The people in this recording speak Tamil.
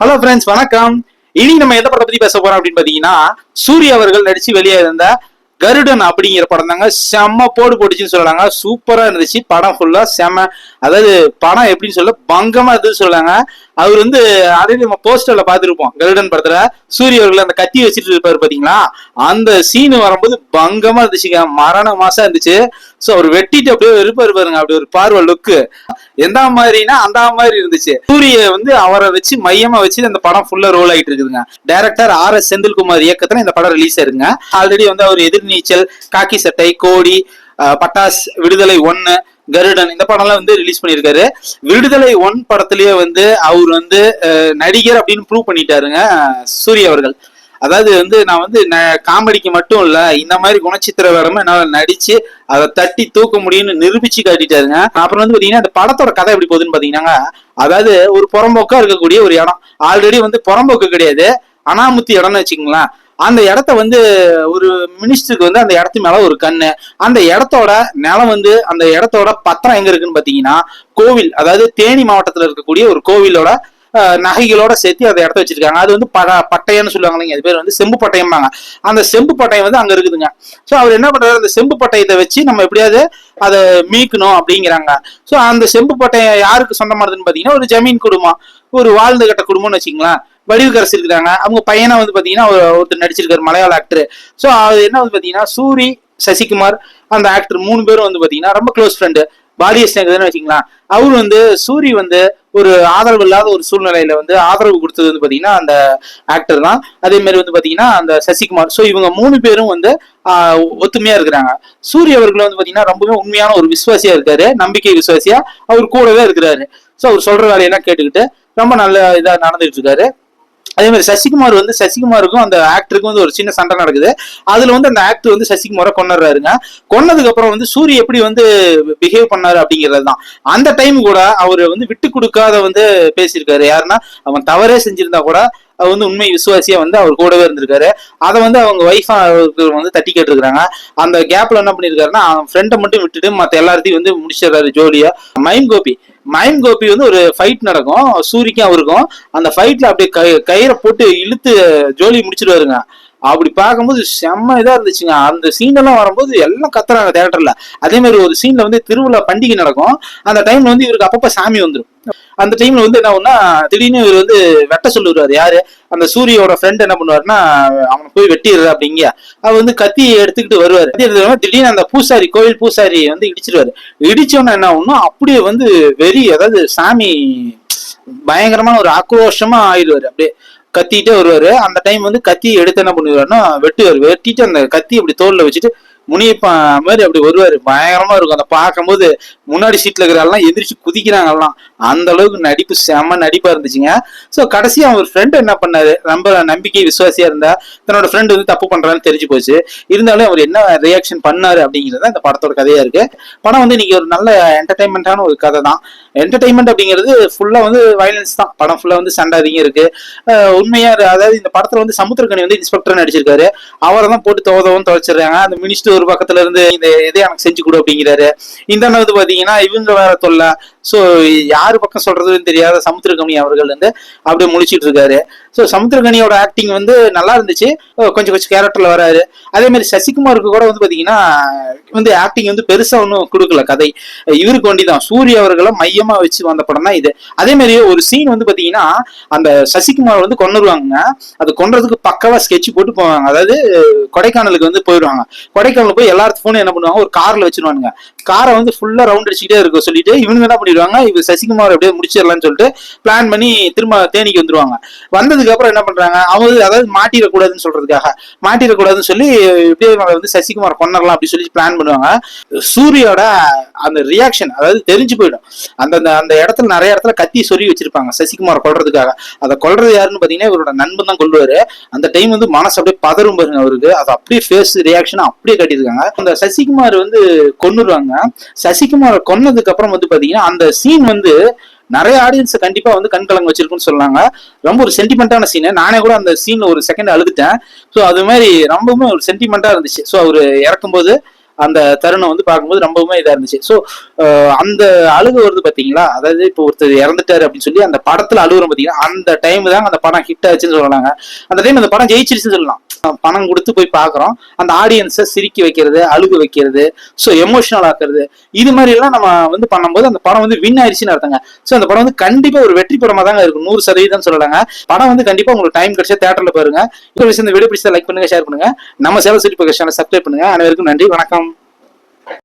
ஹலோ ஃப்ரெண்ட்ஸ் வணக்கம். இனி நம்ம எந்த படத்தை பத்தி பேச போறோம் அப்படின்னு பாத்தீங்கன்னா சூர்யா அவர்கள் நடிச்சு வெளியே இருந்த கருடன் அப்படிங்கிற படம் தாங்க. செம்ம போடு போட்டுச்சுன்னு சொல்றாங்க சூப்பரா இருந்துச்சு. படம் ஃபுல்லா செம்ம. அதாவது படம் எப்படின்னு சொல்ல பங்கமா இருந்துச்சு சொல்றாங்க அவர் வந்து அதே நம்ம போஸ்டர்ல பாத்துருப்போம் கருடன் படத்துல சூரிய அவர்கள் அந்த கத்தி வச்சுட்டு இருப்பாரு பாத்தீங்களா? அந்த சீன் வரும்போது பங்கமா இருந்துச்சுங்க. மரண மாசம் இருந்துச்சு. சோ அவர் வெட்டிட்டு அப்படியே இருப்பாரு பாருங்க அப்படி ஒரு பார்வை லுக்கு எந்த மாதிரினா அந்த மாதிரி இருந்துச்சு. சூரிய வந்து அவரை வச்சு மையமா வச்சு அந்த படம் ஃபுல்லா ரோல் ஆகிட்டு இருக்குதுங்க. டைரக்டர் ஆர் எஸ் செந்தில்குமார் இயக்கத்துல இந்த படம் ரிலீஸ் ஆயிருங்க. ஆல்ரெடி வந்து அவர் எதிர்நீச்சல் காக்கி சட்டை கோடி பட்டாஸ் விடுதலை ஒன்னு கருடன் இந்த படம்லாம் வந்து ரிலீஸ் பண்ணியிருக்காரு. விடுதலை ஒன் படத்திலேயே வந்து அவர் வந்து நடிகர் அப்படின்னு ப்ரூவ் பண்ணிட்டாருங்க சூரிய அவர்கள். அதாவது வந்து நான் வந்து காமெடிக்கு மட்டும் இல்ல இந்த மாதிரி குணச்சித்திர வரம என்னால நடிச்சு அதை தட்டி தூக்க முடியும்னு நிரூபிச்சு காட்டிட்டாருங்க. அப்புறம் வந்து பாத்தீங்கன்னா அந்த படத்தோட கதை எப்படி போகுதுன்னு பாத்தீங்கன்னா அதாவது ஒரு புறம்போக்கா இருக்கக்கூடிய ஒரு இடம். ஆல்ரெடி வந்து புறம்போக்கு கிடையாது அனாமுத்தி இடம்னு வச்சுக்கோங்களேன். அந்த இடத்த வந்து ஒரு மினிஸ்டருக்கு வந்து அந்த இடத்து மேல ஒரு கண்ணு. அந்த இடத்தோட நிலம் வந்து அந்த இடத்தோட பத்திரம் எங்க இருக்குன்னு பாத்தீங்கன்னா கோவில் அதாவது தேனி மாவட்டத்துல இருக்கக்கூடிய ஒரு கோவிலோட நகைகளோட சேர்த்து அதை இடத்த வச்சிருக்காங்க. அது வந்து பட பட்டயம்னு சொல்லுவாங்க இல்லைங்க. அது பேர் வந்து செம்பு பட்டயம்பாங்க அந்த செம்பு பட்டயம் வந்து அங்க இருக்குதுங்க. ஸோ அவர் என்ன பண்றாரு? அந்த செம்பு பட்டயத்தை வச்சு நம்ம எப்படியாவது அதை மீட்கணும் அப்படிங்கிறாங்க. ஸோ அந்த செம்பு பட்டயம் யாருக்கு சொந்தமானதுன்னு பாத்தீங்கன்னா ஒரு ஜமீன் குடும்பம் ஒரு வாழ்ந்து கட்ட குடும்பம்னு வச்சுங்களேன் வடிவுக்கரசு இருக்கிறாங்க அவங்க பையனை வந்து பாத்தீங்கன்னா ஒருத்தர் நடிச்சிருக்காரு மலையாள ஆக்டர் ஸோ அது என்ன வந்து பாத்தீங்கன்னா சூரி சசிகுமார் அந்த ஆக்டர் மூணு பேரும் வந்து பாத்தீங்கன்னா ரொம்ப க்ளோஸ் ஃப்ரெண்டு பாலிய ஸ்நேகிதன்னு வச்சுக்கலாம் அவர் வந்து சூரி வந்து ஒரு ஆதரவு இல்லாத ஒரு சூழ்நிலையில வந்து ஆதரவு கொடுத்தது வந்து பாத்தீங்கன்னா அந்த ஆக்டர் தான். அதே மாதிரி வந்து பாத்தீங்கன்னா அந்த சசிகுமார். ஸோ இவங்க மூணு பேரும் வந்து ஒத்துமையா இருக்கிறாங்க. சூரிய அவர்கள் வந்து பாத்தீங்கன்னா ரொம்பவே உண்மையான ஒரு விசுவாசியா இருக்காரு. நம்பிக்கை விசுவாசியா அவர் கூடவே இருக்கிறாரு. ஸோ அவர் சொல்ற வேலையெல்லாம் கேட்டுக்கிட்டு ரொம்ப நல்ல இதா நடந்துட்டு இருக்காரு. அதே மாதிரி சசிகுமார் வந்து சசிகுமாருக்கும் அந்த ஆக்டருக்கும் வந்து ஒரு சின்ன சண்டை நடக்குது. அதுல வந்து அந்த ஆக்டர் வந்து சசிகுமாரை கொண்டுறாருங்க கொன்னதுக்கு அப்புறம் வந்து சூரிய எப்படி வந்து பிஹேவ் பண்ணாரு அப்படிங்கிறது தான் அந்த டைம் கூட அவர் வந்து விட்டு கொடுக்காத வந்து பேசியிருக்காரு. யாருன்னா அவன் தவறே செஞ்சிருந்தா கூட அவர் வந்து உண்மை விசுவாசியா வந்து அவர் கூடவே இருந்திருக்காரு. அதை வந்து அவங்க ஒய்ஃபா வந்து தட்டி கேட்டிருக்காங்க அந்த கேப்ல என்ன பண்ணிருக்காருன்னா அவன் ஃப்ரெண்டை மட்டும் விட்டுட்டு மத்த எல்லாத்தையும் வந்து முடிச்சிடுறாரு ஜோலியா மைம் கோபி மயன் கோபி வந்து ஒரு ஃபைட் நடக்கும். சூரிக்கும் அவருக்கும். அந்த ஃபைட்ல அப்படியே கயிறை போட்டு இழுத்து ஜோலி முடிச்சிருவாருங்க. அப்படி பார்க்கும்போது செம்ம இதா இருந்துச்சுங்க. அந்த சீன் எல்லாம் வரும்போது எல்லாம் கத்துறாங்க தேட்டர்ல அதே மாதிரி ஒரு சீன்ல வந்து திருவிழா பண்டிகை நடக்கும். அந்த டைம்ல வந்து இவருக்கு அப்பப்ப சாமி வந்துடும் அந்த டைம்ல வந்து என்ன ஒன்னா திடீர்னு இவர் வந்து வெட்ட சொல்லுவாரு யாரு? அந்த சூரியோட ஃப்ரெண்ட் என்ன பண்ணுவாருன்னா அவனை போய் வெட்டிடுற அப்படிங்க அவர் வந்து கத்தி எடுத்துக்கிட்டு வருவாரு. திடீர்னு அந்த பூசாரி கோயில் பூசாரி வந்து இடிச்சிருவாரு. இடிச்சோன்னா என்ன ஆகும்னா அப்படியே வந்து வெறி அதாவது சாமி பயங்கரமான ஒரு ஆக்ரோஷமா ஆயிடுவாரு. அப்படியே கத்திட்டே வருவாரு. அந்த டைம் வந்து கத்தி எடுத்து என்ன பண்ணுவாருன்னா வெட்டுவார். வெட்டிட்டு அந்த கத்தி அப்படி தோல்ல வச்சுட்டு முனியப்பா மாதிரி அப்படி வருவாரு. பயங்கரமா இருக்கும். அதை பார்க்கும்போது முன்னாடி சீட்ல இருக்கிற எந்திரிச்சு குதிக்கிறாங்க எல்லாம் அந்த அளவுக்கு நடிப்பு செம நடிப்பா இருந்துச்சுங்க. சோ கடைசி அவர் ஃப்ரெண்ட் என்ன பண்ணாரு? ரொம்ப நம்பிக்கை விசுவாசியா இருந்தா தன்னோட ஃப்ரெண்ட் வந்து தப்பு பண்றான்னு தெரிஞ்சு போச்சு. இருந்தாலும் அவர் என்ன ரியாக்ஷன் பண்ணாரு அப்படிங்கிறது இந்த படத்தோட கதையா இருக்கு. படம் வந்து இன்னைக்கு ஒரு நல்ல என்டர்டைன்மெண்டான ஒரு கதை தான். என்டர்டைன்மெண்ட் அப்படிங்கிறது ஃபுல்லா வந்து வயலன்ஸ் தான். படம் ஃபுல்லா வந்து சண்டை அதிகம் இருக்கு உண்மையா இரு- அதாவது இந்த படத்துல வந்து சமுத்திரக்கணி வந்து இன்ஸ்பெக்டர் நடிச்சிருக்காரு. அவரை தான் போட்டு தோதவும் துவைச்சிடுறாங்க அந்த மினிஸ்டர் ஒரு பக்கத்துல இருந்து இந்த இதை எனக்கு செஞ்சு கொடு அப்படிங்கிறாரு. இந்த வந்து பாத்தீங்கன்னா இவங்க வேற தொல்லை சோ யாரு பக்கம் சொல்றதுன்னு தெரியாத சமுத்திரக்கனி அவர்கள் வந்து அப்படியே முழிச்சிட்டு இருக்காரு. சோ சமுத்திரக்கனியோட ஆக்டிங் வந்து நல்லா இருந்துச்சு. Oh, கொஞ்சம் கொஞ்சம் கேரக்டர்ல வராரு. அதே மாதிரி சசிகுமாருக்கு கூட வந்து பாத்தீங்கன்னா வந்து ஆக்டிங் வந்து பெருசா ஒன்றும் கொடுக்கல கதை. இவருக்கு வேண்டிதான். சூரிய அவர்களை மையமா வச்சு வந்த படம் தான் இது. அதே மாதிரி ஒரு சீன் வந்து பாத்தீங்கன்னா அந்த சசிகுமார் வந்து கொண்டுருவாங்க அது கொன்றதுக்கு பக்கவா ஸ்கெட்ச் போட்டு போவாங்க. அதாவது கொடைக்கானலுக்கு வந்து போயிடுவாங்க. கொடைக்கானல் போய் எல்லாத்து ஃபோனும் என்ன பண்ணுவாங்க? ஒரு கார்ல வச்சிருவானுங்க. காரை வந்து ஃபுல்லா ரவுண்ட் அடிச்சுக்கிட்டே இருக்க சொல்லிட்டு இவனுங்க என்ன பண்ணிடுவாங்க இவ சசிகுமார் அப்படியே முடிச்சிடலாம்னு சொல்லிட்டு பிளான் பண்ணி திரும்ப தேனிக்கு வந்துருவாங்க. வந்ததுக்கு அப்புறம் என்ன பண்றாங்க அவங்க அதாவது மாட்டிடக்கூடாதுன்னு சொல்றதுக்காக மாட்டிடக்கூடாதுன்னு சொல்லி இப்படியே வந்து சசிகுமார் கொண்டரலாம் அப்படின்னு சொல்லி பிளான் பண்ணுவாங்க. சூரியோட அந்த ரியாக்ஷன் அதாவது தெரிஞ்சு போயிடும். அந்த அந்த- இடத்துல நிறைய இடத்துல கத்தி சொல்லி வச்சிருப்பாங்க சசிகுமார் கொள்றதுக்காக அதை கொள்றது யாருன்னு பாத்தீங்கன்னா இவரோட நண்பன் தான் கொள்வாரு அந்த டைம் வந்து மனசு அப்படியே பதறும் பாருங்க அவருக்கு. அது அப்படியே ஃபேஸ் ரியாக்ஷன் அப்படியே கட்டியிருக்காங்க. அந்த சசிகுமார் வந்து பாத்தீங்கன்னா சசிகுமாரை கொன்னதுக்கு அப்புறம் வந்து பாத்தீங்கன்னா அந்த சீன் வந்து நிறைய ஆடியன்ஸ் கண்டிப்பா வந்து கண் கலங்க வச்சிருக்குன்னு சொன்னாங்க. ரொம்ப ஒரு சென்டிமெண்டான சீனு நானே கூட அந்த சீன் ஒரு செகண்ட் அழுதுட்டேன். ஸோ அது மாதிரி ரொம்பவுமே ஒரு சென்டிமெண்டா இருந்துச்சு. ஸோ அவர் இறக்கும்போது அந்த தருணம் வந்து பார்க்கும்போது ரொம்பவுமே இதா இருந்துச்சு. ஸோ அந்த அழுகு வருது பாத்தீங்களா? அதாவது இப்போ ஒருத்தர் இறந்துட்டாரு அப்படின்னு சொல்லி அந்த படத்துல அழுகுறோம் பாத்தீங்கன்னா அந்த டைம் தான் அந்த படம் ஹிட் ஆச்சுன்னு சொல்லலாங்க. அந்த டைம் அந்த படம் ஜெயிச்சிருச்சுன்னு சொல்லலாம். பணம் கொடுத்து போய் பார்க்குறோம். அந்த ஆடியன்ஸை சிரிக்க வைக்கிறது அழுக வைக்கிறது ஸோ எமோஷனல் ஆக்குறது. இது மாதிரி எல்லாம் நம்ம வந்து பண்ணும்போது அந்த படம் வந்து வின் ஆயிடுச்சுன்னு அர்த்தங்க. ஸோ அந்த படம் வந்து கண்டிப்பாக ஒரு வெற்றி படமாக தாங்க இருக்கும். நூறு சதவீதம் சொல்லலாங்க. படம் வந்து கண்டிப்பாக உங்களுக்கு டைம் கிடைச்சா தேட்டரில் பாருங்க. இந்த விஷயம் இந்த வீடியோ பிடிச்சா லைக் பண்ணுங்க ஷேர் பண்ணுங்க. நம்ம சேவை சிட்டி பக்கம் சப்ஸ்கிரைப் பண்ணுங்க. அனைவருக்கும் நன்றி. வணக்கம்.